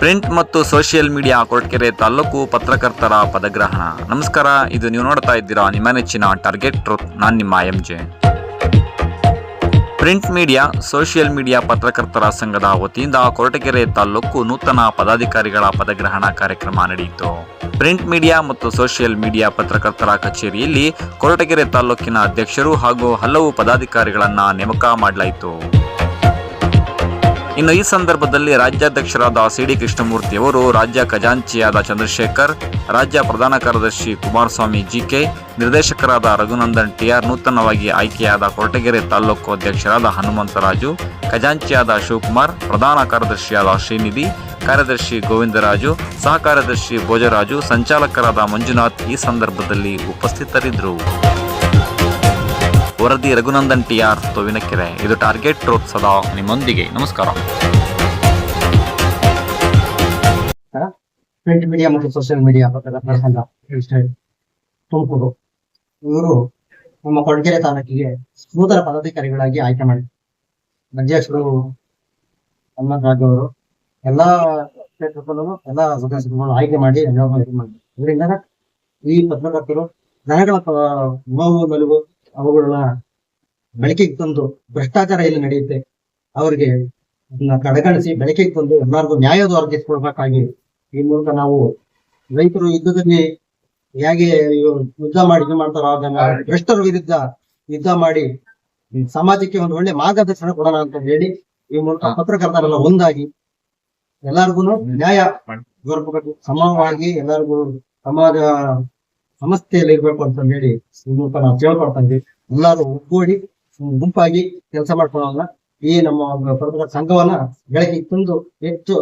Print ಮತ್ತು social media Koratagere taluk ಪತ್ರಕರ್ತರ ಪದಗ್ರಹಣ. ನಮಸ್ಕಾರ, ಇದು ನೀವು ನೋಡ್ತಾ ಇದ್ದೀರಾ ನಿಮ್ಮ ನೆಚ್ಚಿನ ಟಾರ್ಗೆಟ್ ಟ್ರೂತ್ ನಾನು ನಿಮ್ಮ M J print media, social media ಪತ್ರಕರ್ತರ ಸಂಘದ ವತಿಯಿಂದ ಕೊರಟಗೆರೆ ತಾಲೂಕು ನೂತನ ಪದಾಧಿಕಾರಿಗಳ ಪದಗ್ರಹಣ ಕಾರ್ಯಕ್ರಮ ನಡೆಯಿತು. ಪ್ರಿಂಟ್ ಮೀಡಿಯಾ ಮತ್ತು ಸೋಷಿಯಲ್ ಮೀಡಿಯಾ ಪತ್ರಕರ್ತರ ಕಚೇರಿಯಲ್ಲಿ ಕೊರಟಗೆರೆ ತಾಲೂಕಿನ ಅಧ್ಯಕ್ಷರು ಹಾಗೂ ಹಲವು ಪದಾಧಿಕಾರಿಗಳನ್ನು ನೇಮಕ ಮಾಡಲಾಯಿತು. ಇನ್ನು ಈ ಸಂದರ್ಭದಲ್ಲಿ ರಾಜ್ಯಾಧ್ಯಕ್ಷರಾದ ಸಿ ಡಿ ಕೃಷ್ಣಮೂರ್ತಿಯವರು ರಾಜ್ಯ ಖಜಾಂಚಿಯಾದ ಚಂದ್ರಶೇಖರ್, ರಾಜ್ಯ ಪ್ರಧಾನ ಕಾರ್ಯದರ್ಶಿ ಕುಮಾರಸ್ವಾಮಿ ಜಿಕೆ ನಿರ್ದೇಶಕರಾದ ರಘುನಂದನ್ ಟಿಆರ್ ನೂತನವಾಗಿ ಆಯ್ಕೆಯಾದ ಕೊರಟಗೆರೆ ತಾಲೂಕು ಅಧ್ಯಕ್ಷರಾದ ಹನುಮಂತರಾಜು, ಖಜಾಂಚಿಯಾದ ಶಿವಕುಮಾರ್, ಪ್ರಧಾನ ಕಾರ್ಯದರ್ಶಿಯಾದ ಶ್ರೀನಿಧಿ, ಕಾರ್ಯದರ್ಶಿ ಗೋವಿಂದರಾಜು, ಸಹ ಕಾರ್ಯದರ್ಶಿ ಭೋಜರಾಜು, ಸಂಚಾಲಕರಾದ ಮಂಜುನಾಥ್ ಈ ಸಂದರ್ಭದಲ್ಲಿ ಉಪಸ್ಥಿತರಿದ್ದರು. ವರದಿ ರಘುನಂದನ್ ಟಿ ಟಿಆರ್ ತೋವಿನಕೆರೆ. ಇದು ಟಾರ್ಗೆಟ್ ಟ್ರೋತ್ ಸದಾ ನಿಮ್ಮೊಂದಿಗೆ. ನಮಸ್ಕಾರ. ಪ್ರಿಂಟ್ ಮೀಡಿಯಾ ಮತ್ತು ಸೋಷಿಯಲ್ ಮೀಡಿಯಾ ತುಮಕೂರು. ಇವರು ನಮ್ಮ ಕೊಡಗೆರೆ ತಾಲೂಕಿಗೆ ನೂತನ ಪದಾಧಿಕಾರಿಗಳಾಗಿ ಆಯ್ಕೆ ಮಾಡಿ ಅಧ್ಯಕ್ಷರು ಹನುಮಂತ ರಾಜ್ ಅವರು. ಎಲ್ಲಾ ಕ್ಷೇತ್ರದಲ್ಲೂ ಎಲ್ಲಾ ಸದಸ್ಯರುಗಳು ಆಯ್ಕೆ ಮಾಡಿ ಮಾಡಿ ಇದು ಇದರಿಂದ ಈ ಪತ್ರಕರ್ತರು ಜನಗಳ ನೋವು ನಲಿವು ಅವುಗಳನ್ನ ಬೆಳಕಿಗೆ ತಂದು ಭ್ರಷ್ಟಾಚಾರ ಎಲ್ಲಿ ನಡೆಯುತ್ತೆ? ಅವರಿಗೆ ಅದನ್ನ ಕಡೆಗಣಿಸಿ ಬೆಳಕಿಗೆ ತಂದು ಎಲ್ಲರಿಗೂ ನ್ಯಾಯ ಒದಗಿಸ್ಕೊಡ್ಬೇಕಾಗಿ ಈ ಮೂಲಕ ನಾವು ರೈತರು ಯುದ್ಧದಲ್ಲಿ ಹೇಗೆ ಯುದ್ಧ ಮಾಡಿ ಇದು ಮಾಡ್ತಾರೋ ಅದನ್ನ ಭ್ರಷ್ಟರ ವಿರುದ್ಧ ಯುದ್ಧ ಮಾಡಿ ಸಮಾಜಕ್ಕೆ ಒಂದು ಒಳ್ಳೆ ಮಾರ್ಗದರ್ಶನ ಕೊಡೋಣ ಅಂತ ಹೇಳಿ ಈ ಮೂಲಕ ಪತ್ರಕರ್ತರೆಲ್ಲ ಒಂದಾಗಿ ಎಲ್ಲರಿಗೂ ನ್ಯಾಯ ದೊರಕಬೇಕು. ಸಮವಾಗಿ ಎಲ್ಲರಿಗೂ ಸಮಾಜ ಸಮಸ್ಯೆಯಲ್ಲಿ ಇರ್ಬೇಕು ಅಂತ ಹೇಳಿ ನಾವು ಕೇಳ್ಕೊಳ್ತಾ ಇದ್ದೀವಿ ಎಲ್ಲರೂ ಒಗ್ಗೂಡಿ ಗುಂಪಾಗಿ ಕೆಲಸ ಮಾಡ್ಕೊಳ್ಳೋಣ ಈ ನಮ್ಮ ಪ್ರಮುಖ ಸಂಘವನ್ನ ಬೆಳಕಿಗೆ ತಂದು ಹೆಚ್ಚು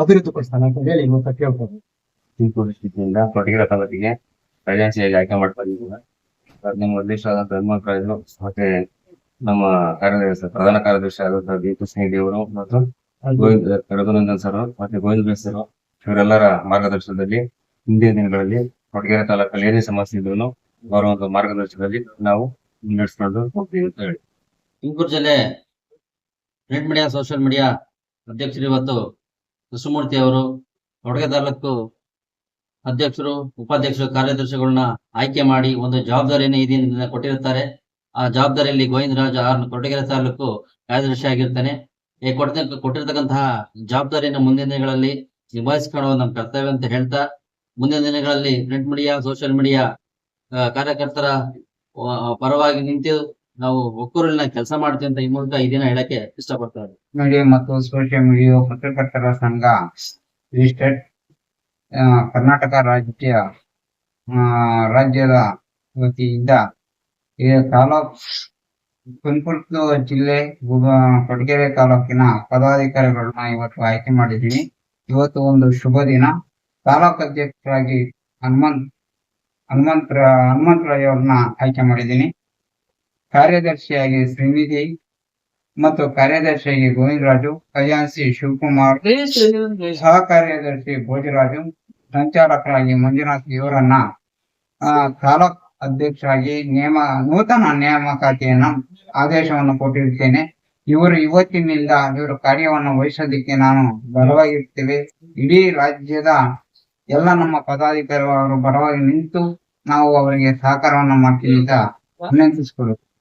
ಅಭಿವೃದ್ಧಿ ಪಡಿಸ್ತಾನೆ ಅಂತ ಹೇಳಿ ಮೂಲಕ ಕೇಳ್ಬೋದು ತುಮಕೂರು ಸ್ಥಿತಿಯಿಂದ ತಾಲೂಕಿಗೆ ಖಜಾಂಚಿಯಾಗಿ ಆಯ್ಕೆ ಮಾಡ್ಕೊಂಡಿದ್ದೀವಿ. ನಿಮ್ಮ ನಮ್ಮ ಅಧ್ಯಕ್ಷರಾದಂತ ಹನುಮಂತ ರಾಜರು ಮತ್ತೆ ನಮ್ಮ ಕಾರ್ಯದರ್ಶಿ ಪ್ರಧಾನ ಕಾರ್ಯದರ್ಶಿ ಆದಂತಹ ದೀಪು ಸಿಂಗ್ ಅವರು ಮತ್ತು ಗೋವಿಂದ, ರಘುನಂದನ್ ಸರ್ ಮತ್ತೆ ಗೋವಿಂದ ಸರ್ ಇವರೆಲ್ಲರ ಮಾರ್ಗದರ್ಶನದಲ್ಲಿ ಹಿಂದಿನ ದಿನಗಳಲ್ಲಿ ಕೊಡಗೆರೆ ತಾಲೂಕಲ್ಲಿ ಏನೇ ಸಮಸ್ಯೆ ಇದ್ರು ಅವರ ಒಂದು ಮಾರ್ಗದರ್ಶನದಲ್ಲಿ ನಾವು ಮುನ್ನಡೆಸ್ಕೊಂಡು ಹೋಗ್ತೀವಿ ಅಂತ ಹೇಳಿ. ತುಮಕೂರು ಜಿಲ್ಲೆ ಪ್ರಿಂಟ್ ಮೀಡಿಯಾ ಸೋಷಿಯಲ್ ಮೀಡಿಯಾ ಅಧ್ಯಕ್ಷರು ಇವತ್ತು ಕೃಷ್ಣಮೂರ್ತಿ ಅವರು ಕೊಡಗೆ ತಾಲೂಕು ಅಧ್ಯಕ್ಷರು, ಉಪಾಧ್ಯಕ್ಷರು, ಕಾರ್ಯದರ್ಶಿಗಳನ್ನ ಆಯ್ಕೆ ಮಾಡಿ ಒಂದು ಜವಾಬ್ದಾರಿಯನ್ನು ಈ ಕೊಟ್ಟಿರುತ್ತಾರೆ. ಆ ಜವಾಬ್ದಾರಿಯಲ್ಲಿ ಗೋವಿಂದರಾಜ್ ಆರ್ ಕೊಡಗೆರೆ ತಾಲೂಕು ಕಾರ್ಯದರ್ಶಿ ಆಗಿರ್ತಾನೆ. ಕೊಟ್ಟಿರ್ತಕ್ಕಂತಹ ಜವಾಬ್ದಾರಿಯನ್ನು ಮುಂದಿನ ದಿನಗಳಲ್ಲಿ ನಿಭಾಯಿಸ್ಕೊಳ್ಳುವ ನಮ್ಮ ಕರ್ತವ್ಯ ಅಂತ ಹೇಳ್ತಾ ಮುಂದಿನ ದಿನಗಳಲ್ಲಿ ಪ್ರಿಂಟ್ ಮೀಡಿಯಾ ಸೋಷಿಯಲ್ ಮೀಡಿಯಾ ಕಾರ್ಯಕರ್ತರ ಪರವಾಗಿ ನಿಂತು ನಾವು ಒಕ್ಕೂರಲ್ಲಿನ ಕೆಲಸ ಮಾಡ್ತೀವಿ ಅಂತ ಈ ಮೂಲಕ ಈ ದಿನ ಹೇಳಕ್ಕೆ ಇಷ್ಟಪಡ್ತಾರೆ ಮೀಡಿಯಾ ಮತ್ತು ಸೋಷಿಯಲ್ ಮೀಡಿಯಾ ಪತ್ರಕರ್ತರ ಸಂಘ ರಿಜಿಸ್ಟರ್ಡ್ ಕರ್ನಾಟಕ ರಾಜ್ಯ ರಾಜ್ಯದ ವತಿಯಿಂದ ತಾಲೂಕ್ ತುಮಕೂರು ಜಿಲ್ಲೆ ಕೊಡಗೆರೆ ತಾಲೂಕಿನ ಪದಾಧಿಕಾರಿಗಳನ್ನ ಇವತ್ತು ಆಯ್ಕೆ ಮಾಡಿದ್ದೀನಿ. ಇವತ್ತು ಒಂದು ಶುಭ ದಿನ. ತಾಲೂಕ್ ಅಧ್ಯಕ್ಷರಾಗಿ ಹನುಮಂತ್ ಹನುಮಂತ ಹನುಮಂತರಾಯ್ ಅವ್ರನ್ನ ಆಯ್ಕೆ ಮಾಡಿದ್ದೀನಿ. ಕಾರ್ಯದರ್ಶಿಯಾಗಿ ಶ್ರೀನಿಧಿ ಮತ್ತು ಕಾರ್ಯದರ್ಶಿಯಾಗಿ ಗೋವಿಂದರಾಜು ಖಜಾನ್ಸಿ ಶಿವಕುಮಾರ್ ಸಹ ಕಾರ್ಯದರ್ಶಿ ಭೋಜರಾಜು ಸಂಚಾಲಕರಾಗಿ ಮಂಜುನಾಥ್ ಇವರನ್ನ ತಾಲೂಕ್ ಅಧ್ಯಕ್ಷರಾಗಿ ನೇಮ ನೂತನ ನೇಮಕಾತಿಯನ್ನ ಆದೇಶವನ್ನು ಕೊಟ್ಟಿರುತ್ತೇನೆ. ಇವರು ಇವತ್ತಿನಿಂದ ಇವರು ಕಾರ್ಯವನ್ನು ವಹಿಸೋದಕ್ಕೆ ನಾನು ಬಲವಾಗಿರ್ತೇವೆ. ಇಡೀ ರಾಜ್ಯದ ಎಲ್ಲ ನಮ್ಮ ಪದಾಧಿಕಾರಿಗಳು ಪರವಾಗಿ ನಿಂತು ನಾವು ಅವರಿಗೆ ಸಹಕಾರವನ್ನು ಮಾಡ್ತೀವಿ ಅಂತ ವಿನಂತಿಸಿಕೊಳ್ಳುತ್ತೇವೆ